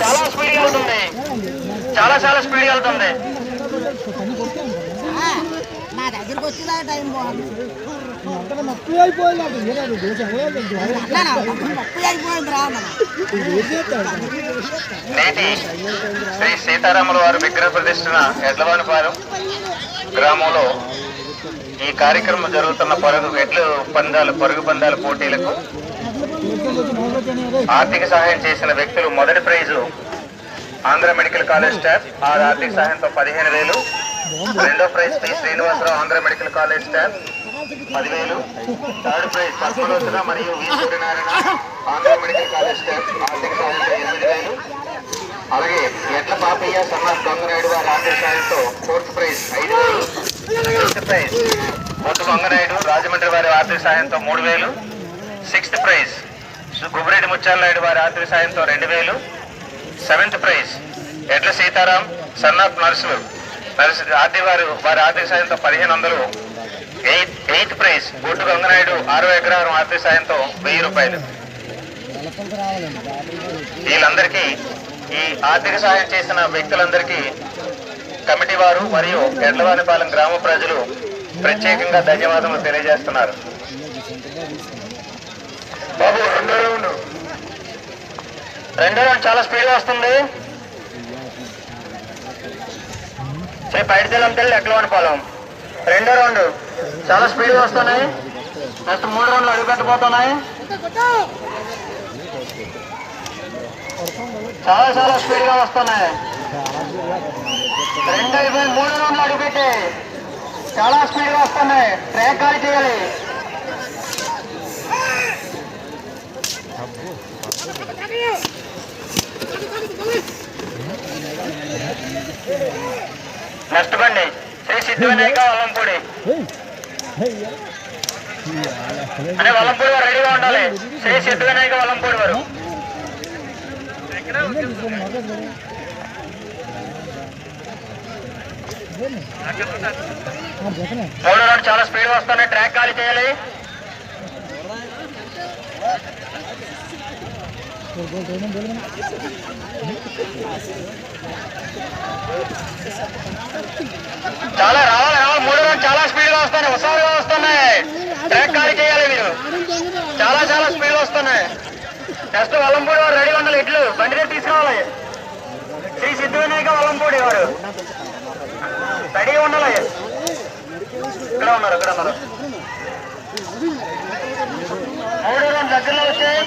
చాలా స్పీడ్ వెళ్తుంది. చాలా చాలా స్పీడ్ వెళ్తుంది. నా దగ్గరికి వచ్చిందా టైం అయిపోయింది నేటి శ్రీ సీతారాముల వారి విగ్రహ ప్రతిష్ఠన ఎడ్లవానిపాలెం గ్రామంలో ఈ కార్యక్రమం జరుగుతున్న పరుగు ఎడ్లు పందాలు పరుగు పందాల పోటీలకు ఆర్థిక సహాయం చేసిన వ్యక్తులు మొదటి prize Andhra medical college staff ఆ ఆర్థిక సహాయంతో పదిహేను వేలు. రెండో prize P Srinivasarao Andhra medical college staff పదివేలు. థర్డ్ ప్రైజ్ పద్మలోచన మరియు V Suryanarayana Andhra medical college staff ఆర్థిక సహాయంతో ఎనిమిది వేలు. అలాగే ఎట్ల పాపయ్య సన్నాఫ్ గంగనాయుడు వారి ఆర్థిక సహాయంతో ఫోర్త్ ప్రైజ్ ఐదు వేలు. ఫిఫ్త్ ప్రైజ్ బొట్టు గంగనాయుడు రాజమండ్రి వారి ఆర్థిక సహాయంతో మూడు వేలు. సిక్స్త్ ప్రైజ్ గుబిరెడ్డి ముత్యాలాయుడు వారి ఆర్థిక సాయంతో రెండు వేలు. Seventh prize Edla Sitaram son of Narsulu nurse ఆర్థి వారు వారి ఆర్థిక సాయంతో పదిహేను వందలు. ఎయిత్ ఎయిత్ ప్రైజ్ బొట్టు గంగనాయుడు ఆరో ఎకరారం ఆర్థిక సాయంతో వెయ్యి రూపాయలు. వీళ్ళందరికీ ఈ ఆర్థిక సహాయం చేసిన వ్యక్తులందరికీ కమిటీ వారు మరియు ఎడ్లవానిపాలెం గ్రామ ప్రజలు ప్రత్యేకంగా ధన్యవాదములు తెలియజేస్తున్నారు. బాబు రెండో రౌండ్ చాలా స్పీడ్గా వస్తుంది. సరే బయట పైడితెల్లం తెల్లి ఎక్కడ పొలం రెండో రౌండ్ చాలా స్పీడ్గా వస్తున్నాయి. నెక్స్ట్ మూడు రౌండ్లు అడుగుపెట్టబోతున్నాయి. చాలా చాలా స్పీడ్గా వస్తున్నాయి. రెండు అయిపోయి మూడు రౌండ్లు అడుగుపెట్టాయి చాలా స్పీడ్గా వస్తున్నాయి. ట్రాక్ ఖాళీ చేయాలి నెక్స్ట్ బండి శ్రీ సిద్ధి వల్లంపూడి అనే వల్లంపూడి వారు రెడీగా ఉండాలి. శ్రీ సిద్ధి వినాయక వల్లంపూడి వారు. మూడో రౌండ్ చాలా స్పీడ్ వస్తున్నాయి ట్రాక్ ఖాళీ చేయాలి చాలా రావాలి రావాలి మూడో రౌండ్ చాలా స్పీడ్గా వస్తున్నాయి హుషారుగా వస్తున్నాయి ట్రాక్ ఖాళీ చేయాలి మీరు చాలా చాలా స్పీడ్ వస్తున్నాయి నెక్స్ట్ వల్లంపూడి వారు రెడీ వందలు ఇట్లు బండి దగ్గర తీసుకురావాలి. శ్రీ సిద్ధు వినాయక వల్లంపూడి వారు. రెడీ ఉండాలి. ఇక్కడ ఉన్నారు ఇక్కడ ఉన్నారు. మూడు రౌండ్ దగ్గరలో వచ్చాయి